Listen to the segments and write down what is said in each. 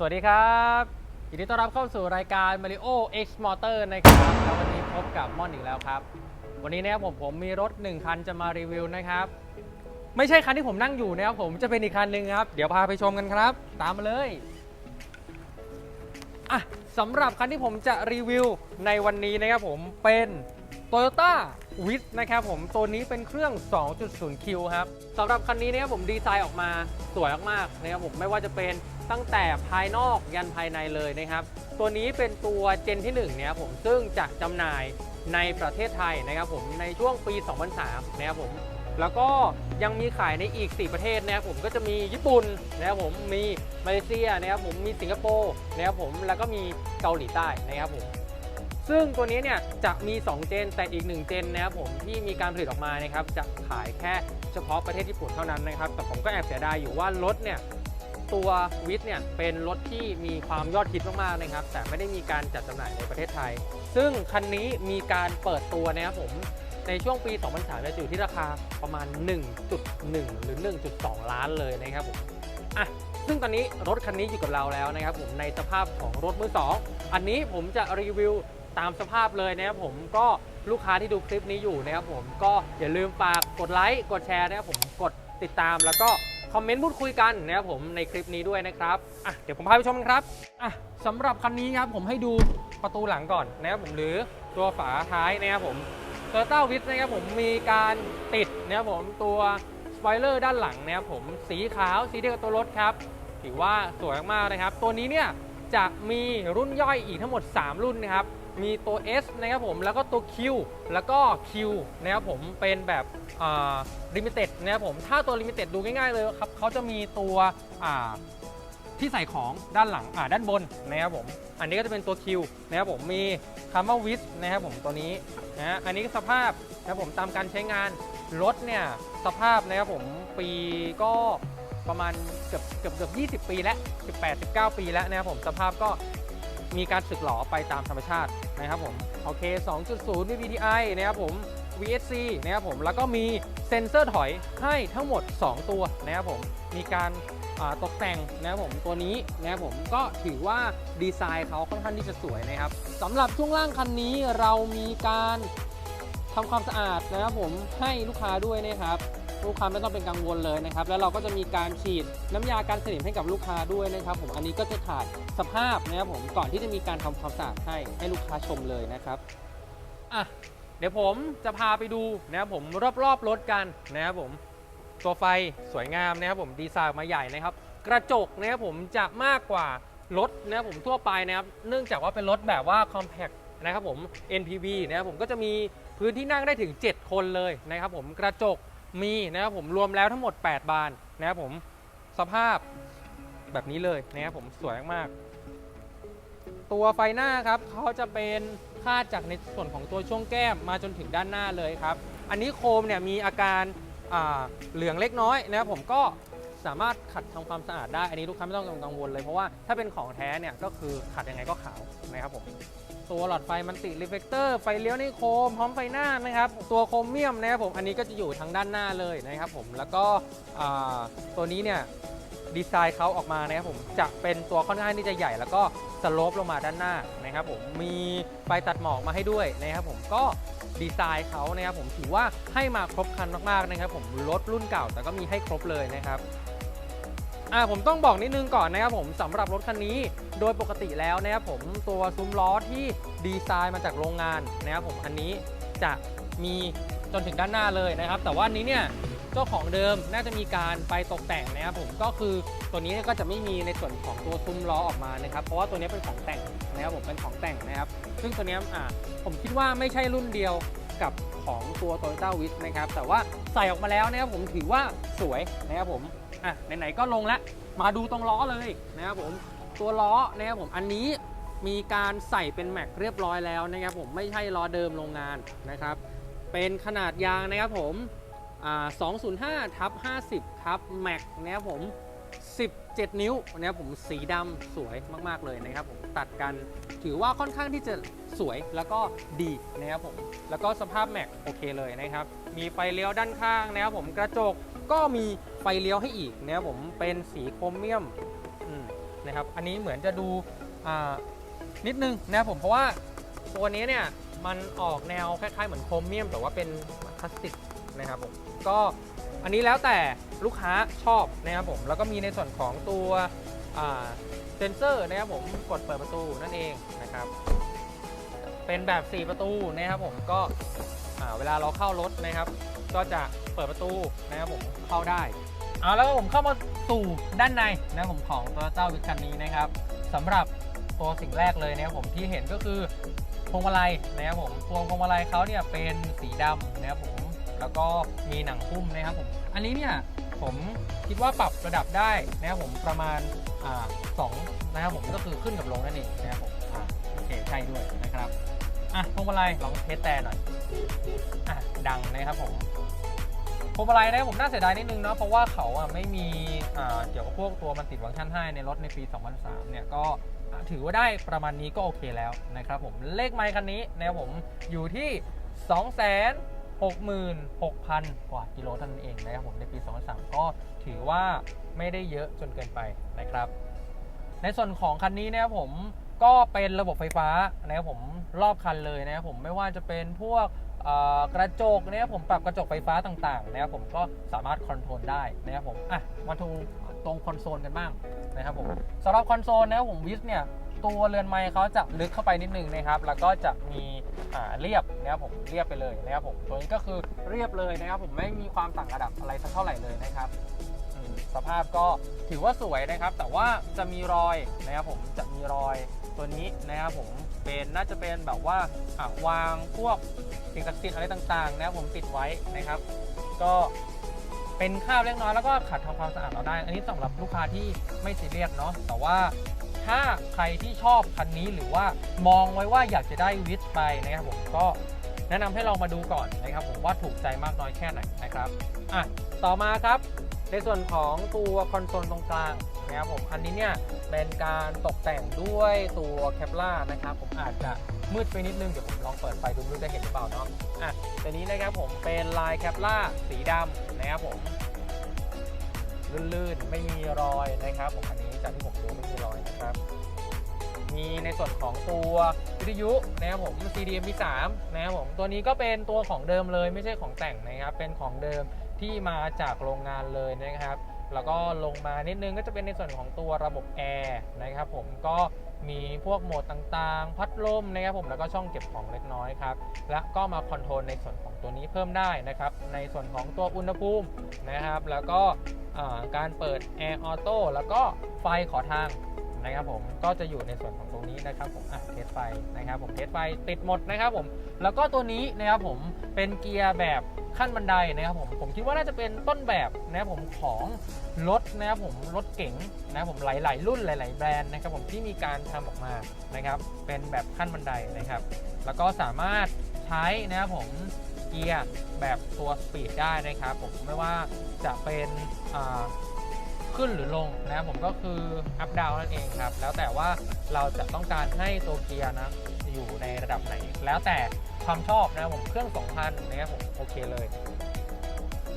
สวัสดีครับยินดีต้อนรับเข้าสู่รายการ Mario X Motor นะครับแล้ววันนี้พบกับม่อนอีกแล้วครับ วันนี้นะครับผมผมมีรถ 1 คันจะมารีวิวนะครับ ไม่ใช่คันที่ผมนั่งอยู่นะครับผมจะเป็นอีกคันหนึ่งครับ เดี๋ยวพาไปชมกันครับ ตามมาเลยอะสำหรับคันที่ผมจะรีวิวในวันนี้นะครับผมเป็น Toyota w i t นะครับผมตัวนี้เป็นเครื่อง 2.0 Q ครับสำหรับคันนี้นะครับผมดีไซน์ออกมาสวยมากๆนะครับผมไม่ว่าจะเป็นตั้งแต่ภายนอกยันภายในเลยนะครับ ตัวนี้เป็นตัวเจนที่1เนี่ยผมซึ่งจะจำหน่ายในประเทศไทยนะครับผมในช่วงปี 2003นะครับผมแล้วก็ยังมีขายในอีก 4 ประเทศนะครับผมก็จะมีญี่ปุ่นนะครับผมมีมาเลเซียนะครับผมมีสิงคโปร์นะครับผมแล้วก็มีเกาหลีใต้นะครับผม ซึ่งตัวนี้เนี่ยจะมี 2 เจนแต่อีก 1 เจนนะครับผมที่มีการผลิตออกมานะครับจะขายแค่เฉพาะประเทศญี่ปุ่นเท่านั้นนะครับ แต่ผมก็แอบเสียดายอยู่ว่ารถเนี่ยตัววิทเนี่ยเป็นรถที่มีความยอดฮิตมากๆนะครับ แต่ไม่ได้มีการจัดจำหน่ายในประเทศไทย ซึ่งคันนี้มีการเปิดตัวนะครับผมในช่วงปี 2003จะอยู่ที่ราคาประมาณ 1.1 หรือ 1.2 ล้านเลยนะครับผมอะซึ่งตอนนี้รถคันนี้อยู่กับเราแล้วนะครับผมในสภาพของรถมือสองอันนี้ผมจะรีวิว ตามสภาพเลยนะครับผมก็ลูกค้าที่ดูคลิปนี้อยู่นะครับผมก็อย่าลืมฝากกดไลค์กดแชร์นะครับผมกดติดตามแล้วก็คอมเมนต์พูดคุยกันนะครับผมในคลิปนี้ด้วยนะครับอะเดี๋ยวผมพาไปชมกันครับอะสำหรับคันนี้ครับผมให้ดูประตูหลังก่อนนะครับผมหรือตัวฝาท้ายนะครับผม t o y o t a w i t นะครับผมมีการติดนะครับผมตัวสปอยเลอร์ด้านหลังนะครับผมสีขาวสีเดียวกับตัวรถครับถือว่าสวยมากนะครับ ตัวนี้เนี่ยจะมีรุ่นย่อยอีกทั้งหมด 3 รุ่นนะครับ มีตัว S นะครับผมแล้วก็ตัว Q แล้วก็ Q นะครับผมเป็นแบบลิมิเต็ดนะครับผมถ้าตัวลิมิเต็ดดูง่ายๆเลยครับเขาจะมีตัวอ่าที่ใส่ของด้านหลังอ่าด้านบนนะครับผมอันนี้ก็จะเป็นตัว Q นะครับผมมีคาร์มาวิสนะครับผมตัวนี้นะอันนี้สภาพนะครับผมตามการใช้งานรถเนี่ยสภาพนะครับผมปีก็ประมาณเกือบเกือบเกือบ 20 ปีแล้ว 18-19 ปีแล้วนะครับผมสภาพก็ มีการสึกหลอไปตามธรรมชาตินะครับผมโอเค 2.0 VVTi นะครับผม VSC นะครับผมแล้วก็มีเซ็นเซอร์ถอยให้ทั้งหมด 2 ตัวนะครับผมมีการตกแต่งนะครับผมตัวนี้นะครับผมก็ถือว่าดีไซน์เขาค่อนข้างที่จะสวยนะครับสำหรับช่วงล่างคันนี้เรามีการทำความสะอาดนะครับผมให้ลูกค้าด้วยนะครับ ลูกค้าไม่ต้องเป็นกังวลเลยนะครับ แล้วเราก็จะมีการฉีดน้ำยาการสนิมให้กับลูกค้าด้วยนะครับ ผมอันนี้ก็จะถ่ายสภาพนะครับผมก่อนที่จะมีการทำความสะอาดให้ให้ลูกค้าชมเลยนะครับอะเดี๋ยวผมจะพาไปดูนะครับผมรอบๆรถกันนะครับผมตัวไฟสวยงามนะครับผมดีไซน์มาใหญ่นะครับ กระจกนะครับผมจะมากกว่ารถนะครับผมทั่วไปนะครับเนื่องจากว่าเป็นรถแบบว่า compact นะครับผม NPV นะครับผมก็จะมีพื้นที่นั่งได้ถึง 7 คนเลยนะครับผมกระจก มีนะครับผมรวมแล้วทั้งหมด 8 บานนะครับผมสภาพแบบนี้เลยนะครับผมสวยมากๆตัวไฟหน้าครับเขาจะเป็นคาดจากในส่วนของตัวช่วงแก้มมาจนถึงด้านหน้าเลยครับ อันนี้โคมเนี่ยมีอาการาเหลืองเล็กน้อยนะครับผมก็สามารถขัดทำความสะอาดได้ อันนี้ลูกค้าไม่ต้องกังวลเลย เพราะว่าถ้าเป็นของแท้เนี่ยก็คือขัดยังไงก็ขาวนะครับผม ตัวหลอดไฟมันติรีเฟกเตอร์ไฟเลี้ยวในโคมพร้อมไฟหน้านะครับตัวโคมเมียมนะครับผมอันนี้ก็จะอยู่ทางด้านหน้าเลยนะครับผมแล้วก็ตัวนี้เนี่ยดีไซน์เขาออกมานะครับผมจะเป็นตัวค่อนข้างที่จะใหญ่แล้วก็สโลปลงมาด้านหน้านะครับผมมีไฟตัดหมอกมาให้ด้วยนะครับผมก็ดีไซน์เขานะครับผมถือว่าให้มาครบครันมากๆนะครับผมรถรุ่นเก่าแต่ก็มีให้ครบเลยนะครับ อ่าผมต้องบอกนิดนึงก่อนนะครับผมสำหรับรถคันนี้โดยปกติแล้วนะครับผมตัวซุ้มล้อที่ดีไซน์มาจากโรงงานนะครับผมอันนี้จะมีจนถึงด้านหน้าเลยนะครับ แต่ว่าอันนี้เนี่ยเจ้าของเดิมน่าจะมีการไปตกแต่งนะครับผมก็คือตัวนี้ก็จะไม่มีในส่วนของตัวซุ้มล้อออกมานะครับ เพราะว่าตัวนี้เป็นของแต่งนะครับผมเป็นของแต่งนะครับ ซึ่งตัวนี้อ่าผมคิดว่าไม่ใช่รุ่นเดียว กับของตัว Toyota w i t นะครับแต่ว่าใส่ออกมาแล้วนะครับผมถือว่าสวยนะครับผมอะไหนๆก็ลงแล้วมาดูตรงล้อเลยนะครับผมตัวล้อนะครับผมอันนี้มีการใส่เป็นแม็กเรียบร้อยแล้วนะครับผมไม่ใช่ล้อเดิมโรงงานนะครับ เป็นขนาดยางนะครับผมอ่า205ทับ50ทับแม็กนะครับผม 17 นิ้วนะครับผมสีดำสวยมาก ๆ เลยนะครับผม ตัดกัน ถือว่าค่อนข้างที่จะสวยแล้วก็ดีนะครับผม แล้วก็สภาพแม็กโอเคเลยนะครับ มีไฟเลี้ยวด้านข้างนะครับผมกระจกก็มีไฟเลี้ยวให้อีกนะครับผมเป็นสีโครเมียมมนะครับ อันนี้เหมือนจะดูนิดนึงนะครับผมเพราะว่าตัวนี้เนี่ยมันออกแนวคล้ายๆเหมือนโครเมียม แต่ว่าเป็นพลาสติกนะครับผมก็อันนี้แล้วแต่ลูกค้าชอบนะครับผมแล้วก็มีในส่วนของตัว เซนเซอร์นะครับผมกดเปิดประตูนั่นเองนะครับ เป็นแบบ 4 ประตูนะครับผมก็เวลาเราเข้ารถนะครับ ก็จะเปิดประตูนะครับผมเข้าได้เอาแล้วก็ผมเข้ามาสู่ด้านในนะครับผมของ Toyota v i คันนี้นะครับสำหรับตัวสิ่งแรกเลยนะครับผมที่เห็นก็คือพวงมาลัยนะครับผมตัวพวงมาลัยเขาเนี่ยเป็นสีดำนะครับผมแล้วก็มีหนังหุ้มนะครับผมอันนี้เนี่ย ผมคิดว่าปรับระดับได้นะครับผมประมาณอ่าสองนะครับผมก็คือขึ้นกับลงนั่นเองนะครับผมโอเคใช่ด้วยนะครับอะพวงมาลัยลองเทสแต่หน่อยอะดังนะครับผมพวงมาลัยนะผมน่าเสียดายนิดนึงเนาะเพราะว่าเขาอะไม่มีเกี่ยวกับพวกตัวมันติดฟังก์ชันให้ในรถในปี 2003 เนี่ยก็ถือว่าได้ประมาณนี้ก็โอเคแล้วนะครับผมเลขไมค์คันนี้นะครับผมอยู่ที่ 66,000 กว่ากิโลเท่านั้นเองนะครับผมในปี 2003 ก็ถือว่าไม่ได้เยอะจนเกินไปนะครับ ในส่วนของคันนี้นะครับผมก็เป็นระบบไฟฟ้านะครับผมรอบคันเลยนะครับผมไม่ว่าจะเป็นพวกกระจกนะครับผมปรับกระจกไฟฟ้าต่างๆนะครับผมก็สามารถคอนโทรลได้นะครับผมอะมาดูตรงคอนโซลกันบ้างนะครับผมสำหรับคอนโซลนะครับผมวิสเนี่ย ตัวเรือนไม้เขาจะลึกเข้าไปนิดนึงนะครับ แล้วก็จะมีเรียบนะครับผมเรียบไปเลยนะครับผมตัวนี้ก็คือเรียบเลยนะครับผมไม่มีความต่างระดับอะไรสักเท่าไหร่เลยนะครับสภาพก็ถือว่าสวยนะครับ แต่ว่าจะมีรอยนะครับผมจะมีรอยตัวนี้นะครับผมเป็นน่าจะเป็นแบบว่าวางพวกสิ่งศักดิ์สิทธิ์อะไรต่างๆนะครับผมติดไว้นะครับ ก็เป็นคราบเล็กน้อยแล้วก็ขัดทำความสะอาดเราได้ อันนี้สำหรับลูกค้าที่ไม่ซีเรียสเนาะแต่ว่า ถ้าใครที่ชอบคันนี้หรือว่ามองไว้ว่าอยากจะได้วิสไปนะครับผมก็แนะนำให้ลองมาดูก่อนนะครับผมว่าถูกใจมากน้อยแค่ไหนนะครับอะต่อมาครับในส่วนของตัวคอนโซลตรงกลางนะครับผมอันนี้เนี่ยเป็นการตกแต่งด้วยตัวแคปล่านะครับผมอาจจะมืดไปนิดนึง เดี๋ยวผมลองเปิดไฟดูไม่รู้จะเห็นหรือเปล่าเนาะอะตัวนี้นะครับผมเป็นลายแคปล่าสีดำนะครับผมลื่นๆ ไม่มีรอยนะครับผมอันนี้จากที่ผมดูไม่มีร มีในส่วนของตัววิทยุนะครับผม CDM V3 นะครับผม ตัวนี้ก็เป็นตัวของเดิมเลยไม่ใช่ของแต่งนะครับ เป็นของเดิมที่มาจากโรงงานเลยนะครับ แล้วก็ลงมานิดนึงก็จะเป็นในส่วนของตัวระบบแอร์นะครับผม ก็มีพวกโหมดต่างๆ พัดลมนะครับผม แล้วก็ช่องเก็บของเล็กน้อยครับ และก็มาคอนโทรลในส่วนของตัวนี้เพิ่มได้นะครับ ในส่วนของตัวอุณหภูมินะครับ แล้วก็การเปิดแอร์ออโต้ แล้วก็ไฟขอทาง นะครับผมก็จะอยู่ในส่วนของตรงนี้นะครับผมอะเทสไฟนะครับผมเทสไฟติดหมดนะครับผมแล้วก็ตัวนี้นะครับผมเป็นเกียร์แบบขั้นบันไดนะครับผมผมคิดว่าน่าจะเป็นต้นแบบนะครับผมของรถนะครับผมรถเก๋งนะครับผมหลาย ๆ รุ่นหลาย ๆ แบรนด์นะครับผมที่มีการทำออกมานะครับเป็นแบบขั้นบันไดนะครับ แล้วก็สามารถใช้นะครับผมเกียร์แบบตัวสปีดได้นะครับผมไม่ว่าจะเป็นอ่า ขึ้นหรือลงนะครับผมก็คือ up down นั่นเองครับ แล้วแต่ว่าเราจะต้องการให้ตัวเกียร์นะอยู่ในระดับไหน แล้วแต่ความชอบนะครับผมเครื่อง 2,000นะครับผมโอเคเลย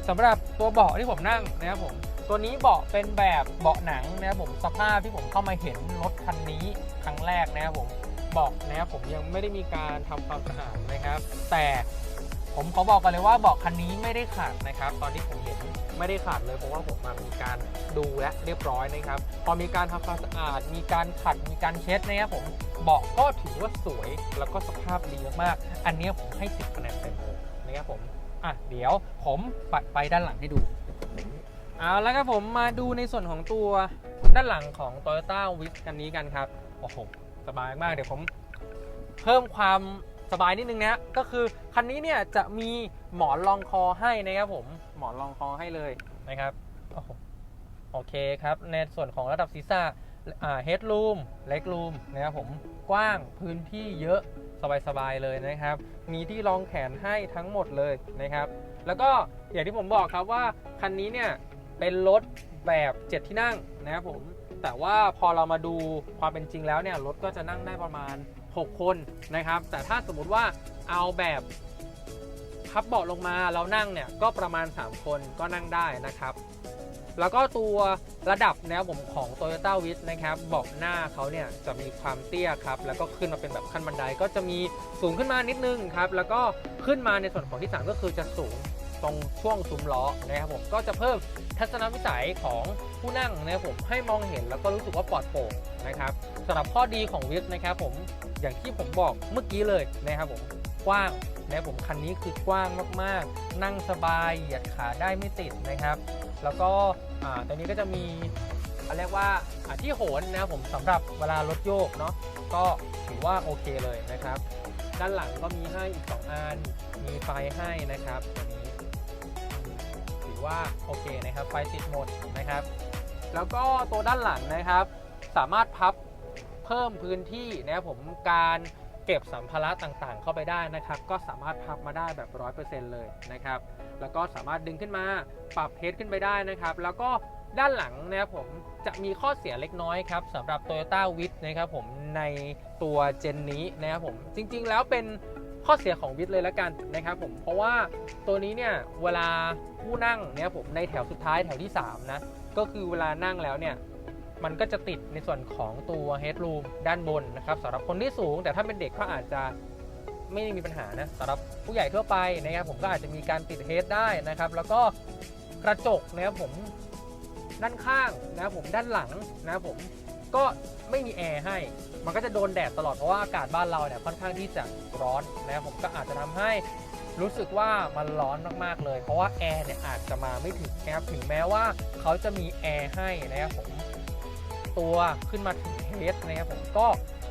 สำหรับตัวเบาะที่ผมนั่งนะครับผมตัวนี้เบาะเป็นแบบเบาะหนังนะครับผมสภาพที่ผมเข้ามาเห็นรถคันนี้ครั้งแรกนะครับผมเบาะนะครับผมยังไม่ได้มีการทำความสะอาดนะครับ แต่ ผมขอบอกกันเลยว่าเบาะคันนี้ไม่ได้ขาดนะครับ ตอนที่ผมเห็นไม่ได้ขาดเลยเพราะว่าผมมามีการดูและเรียบร้อยนะครับ พอมีการทำความสะอาด มีการขัดมีการเช็ดนะครับผมเบาะก็ถือว่าสวยแล้วก็สภาพดีมากๆอันนี้ผมให้10คะแนนเต็มเลยนะครับผมอะเดี๋ยวผมปัดไปด้านหลังให้ดูเอาแล้วครับผมมาดูในส่วนของตัวด้านหลังของ Toyota w i z คันนี้กันครับโอ้โหสบายมากเดี๋ยวผมเพิ่มความ สบายนิดนึงนะก็คือคันนี้เนี่ยจะมีหมอนรองคอให้นะครับผมหมอนรองคอให้เลยนะครับโอเคครับ ในส่วนของระดับศีรษะเฮดรูมเล็กรูมนะครับผมกว้างพื้นที่เยอะสบายๆเลยนะครับ มีที่รองแขนให้ทั้งหมดเลยนะครับ แล้วก็อย่างที่ผมบอกครับว่าคันนี้เนี่ยเป็นรถแบบ 7 ที่นั่งนะครับผมแต่ว่าพอเรามาดูความเป็นจริงแล้วเนี่ยรถก็จะนั่งได้ประมาณ 6 คนนะครับ แต่ถ้าสมมุติว่าเอาแบบพับเบาะลงมาเรานั่งเนี่ยก็ประมาณ 3 คนก็นั่งได้นะครับ แล้วก็ตัวระดับแนะครับผมของ Toyota w i t นะครับเบอกหน้าเขาเนี่ยจะมีความเตี้ยครับ แล้วก็ขึ้นมาเป็นแบบขั้นบันไดก็จะมีสูงขึ้นมานิดนึงครับ แล้วก็ขึ้นมาในส่วนของที่ 3 ก็คือจะสูง ตรงช่วงซุ้มล้อนะครับผมก็จะเพิ่มทัศนวิสัยของผู้นั่งนะครับผมให้มองเห็นแล้วก็รู้สึกว่าปลอดโปร่งนะครับสำหรับข้อดีของวิทนะครับผมอย่างที่ผมบอกเมื่อกี้เลยนะครับผมกว้างนะครับผมคันนี้คือกว้างมากๆ นั่งสบายเหยียดขาได้ไม่ติดนะครับ แล้วก็ตัวนี้ก็จะมีเรียกว่าที่โหนนะผมสำหรับเวลารถโยกเนาะก็ถือว่าโอเคเลยนะครับ ด้านหลังก็มีให้อีก 2 อันมีไฟให้นะครับตัวนี้ อว่าโอเคนะครับ ไฟติดหมดนะครับ แล้วก็ตัวด้านหลังนะครับ สามารถพับเพิ่มพื้นที่นะครับผมการเก็บสัมภาระต่างๆ เข้าไปได้นะครับ ก็สามารถพับมาได้แบบ 100%เลยนะครับ แล้วก็สามารถดึงขึ้นมาปรับเฮดขึ้นไปได้นะครับ แล้วก็ด้านหลังนะครับผมจะมีข้อเสียเล็กน้อยครับสำหรับ Toyota w i t นะครับผมในตัวเจนนี้นะครับผมจริงๆแล้วเป็น ข้อเสียของวิทเลยละกันนะครับผมเพราะว่าตัวนี้เนี่ยเวลาผู้นั่งเนี่ยผมในแถวสุดท้ายแถวที่ 3 นะ ก็คือเวลานั่งแล้วเนี่ยมันก็จะติดในส่วนของตัว headroom ด้านบนนะครับสำหรับคนที่สูง แต่ถ้าเป็นเด็กก็อาจจะไม่มีปัญหานะสำหรับผู้ใหญ่ทั่วไปนะครับผมก็อาจจะมีการติดเฮดได้นะครับ แล้วก็กระจกนะครับผมด้านข้างนะครับผมด้านหลังนะครับผม ก็ไม่มีแอร์ให้ มันก็จะโดนแดดตลอดเพราะว่าอากาศบ้านเราเนี่ยค่อนข้างที่จะร้อนนะครับผมก็อาจจะทำให้รู้สึกว่ามันร้อนมากๆเลย เพราะว่าแอร์เนี่ยอาจจะมาไม่ถึงนะครับถึงแม้ว่าเขาจะมีแอร์ให้นะครับผมตัวขึ้นมาถึงเฮดนะครับผมก็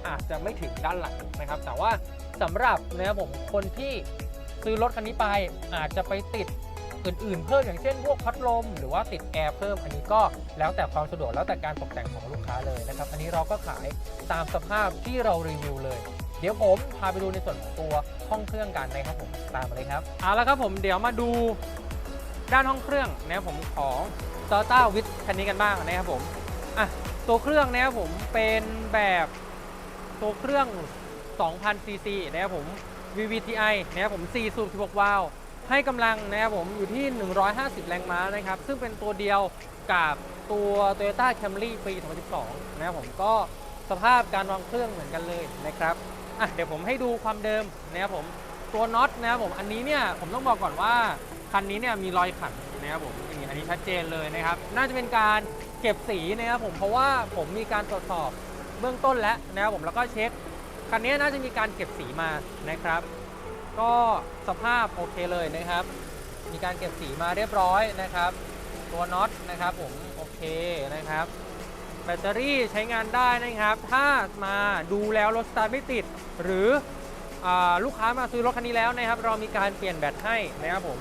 อาจจะไม่ถึงด้านหลังนะครับ แต่ว่าสำหรับนะครับผมคนที่ซื้อรถคันนี้ไปอาจจะไปติด อื่นๆ เพิ่มอย่างเช่นพวกพัดลม หรือว่าติดแอร์เพิ่มอันนี้ก็แล้วแต่ความสะดวกแล้วแต่การตกแต่งของลูกค้าเลยนะครับ อันนี้เราก็ขายตามสภาพที่เรารีวิวเลย เดี๋ยวผมพาไปดูในส่วนของตัวห้องเครื่องกันนะครับผมตามมาเลยครับเอาละครับผมเดี๋ยวมาดูด้านห้องเครื่องนะครับผมของ Toyota w i t คันนี้กันบ้างนะครับผมอะตัวเครื่องนะครับผมเป็นแบบตัวเครื่อง 2,000ซีซีนะครับผม VVTi นะครับผม4สูบ16 วาล์ว ให้กำลังนะครับผมอยู่ที่ 150 แรงม้านะครับ ซึ่งเป็นตัวเดียวกับตัว Toyota Camry ปี 2012 นะครับผมก็สภาพการวางเครื่องเหมือนกันเลยนะครับอะเดี๋ยวผมให้ดูความเดิมนะครับผมตัวน็อตนะครับผมอันนี้เนี่ยผมต้องบอกก่อนว่าคันนี้เนี่ยมีรอยขันนะครับผมนี่อันนี้ชัดเจนเลยนะครับ น่าจะเป็นการเก็บสีนะครับผมเพราะว่าผมมีการตรวจสอบเบื้องต้นแล้วนะครับผมแล้วก็เช็คคันนี้น่าจะมีการเก็บสีมานะครับ ก็สภาพโอเคเลยนะครับ มีการเก็บสีมาเรียบร้อยนะครับ ตัวน็อตนะครับผมโอเคนะครับ แบตเตอรี่ใช้งานได้นะครับ ถ้ามาดูแล้วรถสตาร์ทไม่ติด หรืออลูกค้ามาซื้อรถคันนี้แล้วนะครับ เรามีการเปลี่ยนแบตให้นะครับผม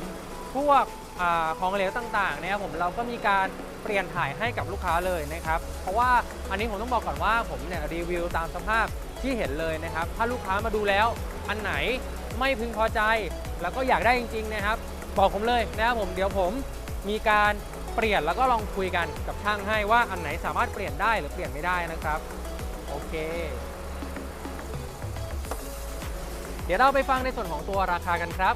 พวกอของเหลวต่างๆนะครับผมเราก็มีการเปลี่ยนถ่ายให้กับลูกค้าเลยนะครับ เพราะว่าอันนี้ผมต้องบอกก่อนว่าผมเนี่ยรีวิวตามสภาพที่เห็นเลยนะครับ ถ้าลูกค้ามาดูแล้วอันไหน ไม่พึงพอใจ แล้วก็อยากได้จริง ๆ นะครับ บอกผมเลยนะครับผมเดี๋ยวผมมีการเปลี่ยนแล้วก็ลองคุยกันกับช่างให้ว่าอันไหนสามารถเปลี่ยนได้หรือเปลี่ยนไม่ได้นะครับโอเค เดี๋ยวเราไปฟังในส่วนของตัวราคากันครับ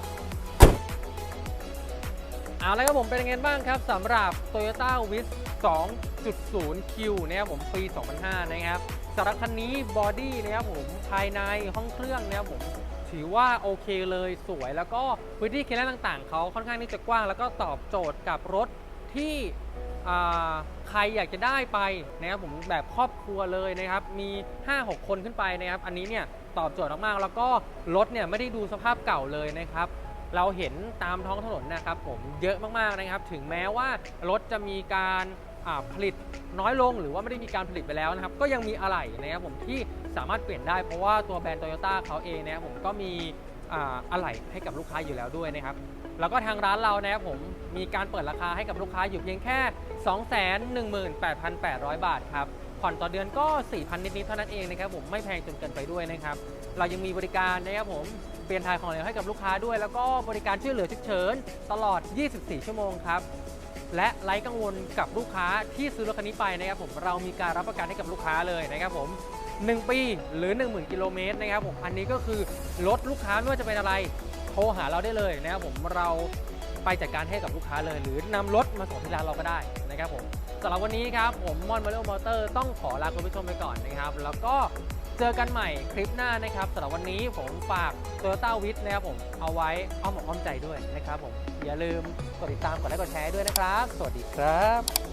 เอาละครับผมเป็นยังไงบ้างครับสำหรับ Toyota w i s 2.0 Q นะครับผมปี 2005 นะครับสำหรับคันนี้บอดี้นะครับผมภายในห้องเครื่องนะครับผม ถือว่าโอเคเลยสวย แล้วก็พื้นที่เคลียร์ต่างๆ เขาค่อนข้างที่จะกว้าง แล้วก็ตอบโจทย์กับรถที่ใครอยากจะได้ไปนะครับผมแบบครอบครัวเลยนะครับ มี 5-6 คนขึ้นไปนะครับ อันนี้เนี่ยตอบโจทย์มากๆแล้วก็รถเนี่ยไม่ได้ดูสภาพเก่าเลยนะครับ เราเห็นตามท้องถนนนะครับผมเยอะมากๆนะครับ ถึงแม้ว่ารถจะมีการผลิตน้อยลงหรือว่าไม่ได้มีการผลิตไปแล้วนะครับ ก็ยังมีอะไหล่นะครับผมที่ สามารถเปลี่ยนได้เพราะว่าตัวแบรนด์โตโยต้าเขาเองนะครับผมก็มีอะไหล่ให้กับลูกค้าอยู่แล้วด้วยนะครับ แล้วก็ทางร้านเรานะครับผมมีการเปิดราคาให้กับลูกค้าอยู่เพียงแค่ 218,800 บาทครับผ่อนต่อเดือนก็ 4,000 นิดๆเท่านั้นเองนะครับผมไม่แพงจนเกินไปด้วยนะครับ เรายังมีบริการนะครับผมเปลี่ยนถ่ายของเหลวให้กับลูกค้าด้วย แล้วก็บริการช่วยเหลือฉุกเฉินตลอด 24 ชั่วโมงครับและไร้กังวลกับลูกค้าที่ซื้อรถคันนี้ไปนะครับผมเรามีการรับประกันให้กับลูกค้าเลยนะครับผม 1 ปีหรือ 10,000 กิโลเมตรนะครับผมอันนี้ก็คือรถลูกค้าไม่ว่าจะเป็นอะไรโทรหาเราได้เลยนะครับผมเราไปจัดการให้กับลูกค้าเลย หรือนำรถมาส่งที่ร้านเราก็ได้นะครับผมสำหรับวันนี้ครับผมมอนมาริโอมอเตอร์ต้องขอลาคุณผู้ชมไปก่อนนะครับ แล้วก็เจอกันใหม่คลิปหน้านะครับสำหรับวันนี้ผมฝาก Toyota w i t นะครับผมเอาไว้อ้อมอกอ้อมใจด้วยนะครับผมอย่าลืมกดติดตามกดไลค์กดแชร์ด้วยนะครับ สวัสดีครับ